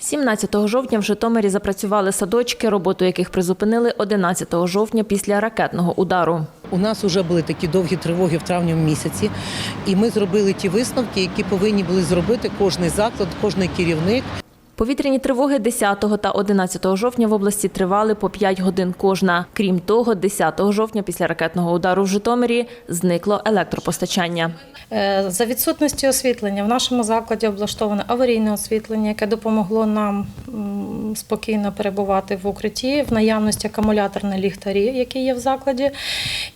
17 жовтня в Житомирі запрацювали садочки, роботу яких призупинили 11 жовтня після ракетного удару. У нас вже були такі довгі тривоги в травні місяці, і ми зробили ті висновки, які повинні були зробити кожний заклад, кожний керівник. Повітряні тривоги 10 та 11 жовтня в області тривали по 5 годин кожна. Крім того, 10 жовтня після ракетного удару в Житомирі зникло електропостачання. Е, За відсутності освітлення в нашому закладі облаштоване аварійне освітлення, яке допомогло нам спокійно перебувати в укритті, в наявності акумуляторні ліхтарі, які є в закладі.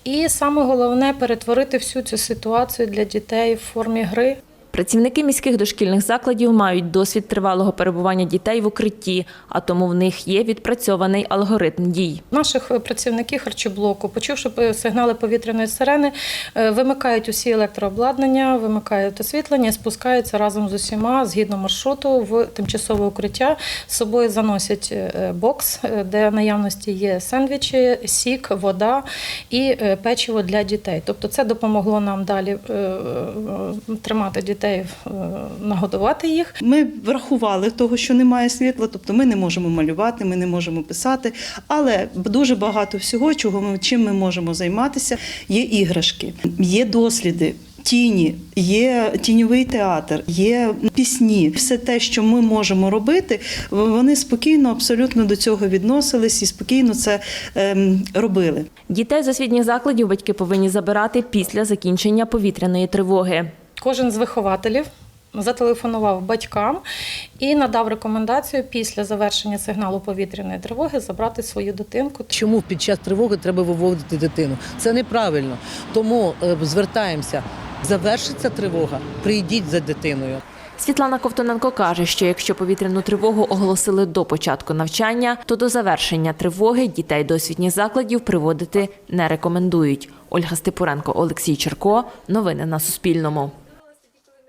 І саме головне перетворити всю цю ситуацію для дітей в формі гри. Працівники міських дошкільних закладів мають досвід тривалого перебування дітей в укритті, а тому в них є відпрацьований алгоритм дій. Наших е, працівники харчоблоку, почувши е, сигнали повітряної сирени, е, вимикають усі електрообладнання, вимикають освітлення, спускаються разом з усіма згідно маршруту в тимчасове укриття. З собою заносять бокс, де наявності є сендвічі, сік, вода і печиво для дітей. Тобто це допомогло нам далі тримати дітей, е, нагодувати їх. Ми врахували того, що немає світла, тобто ми не можемо малювати, ми не можемо писати, але дуже багато всього, чого ми чим ми можемо займатися, є іграшки, є досліди. Тіні, є тіньовий театр, є пісні. Все те, що ми можемо робити, вони спокійно абсолютно до цього відносились і спокійно це ем, робили. Дітей з освітніх закладів батьки повинні забирати після закінчення повітряної тривоги. Кожен з вихователів зателефонував батькам і надав рекомендацію після завершення сигналу повітряної тривоги забрати свою дитинку. Чому під час тривоги треба виводити дитину? Це неправильно. Тому е, звертаємося. Завершиться тривога, прийдіть за дитиною. Світлана Ковтоненко каже, що якщо повітряну тривогу оголосили до початку навчання, то до завершення тривоги дітей до освітніх закладів приводити не рекомендують. Ольга Степуренко, Олексій Черко. Новини на Суспільному.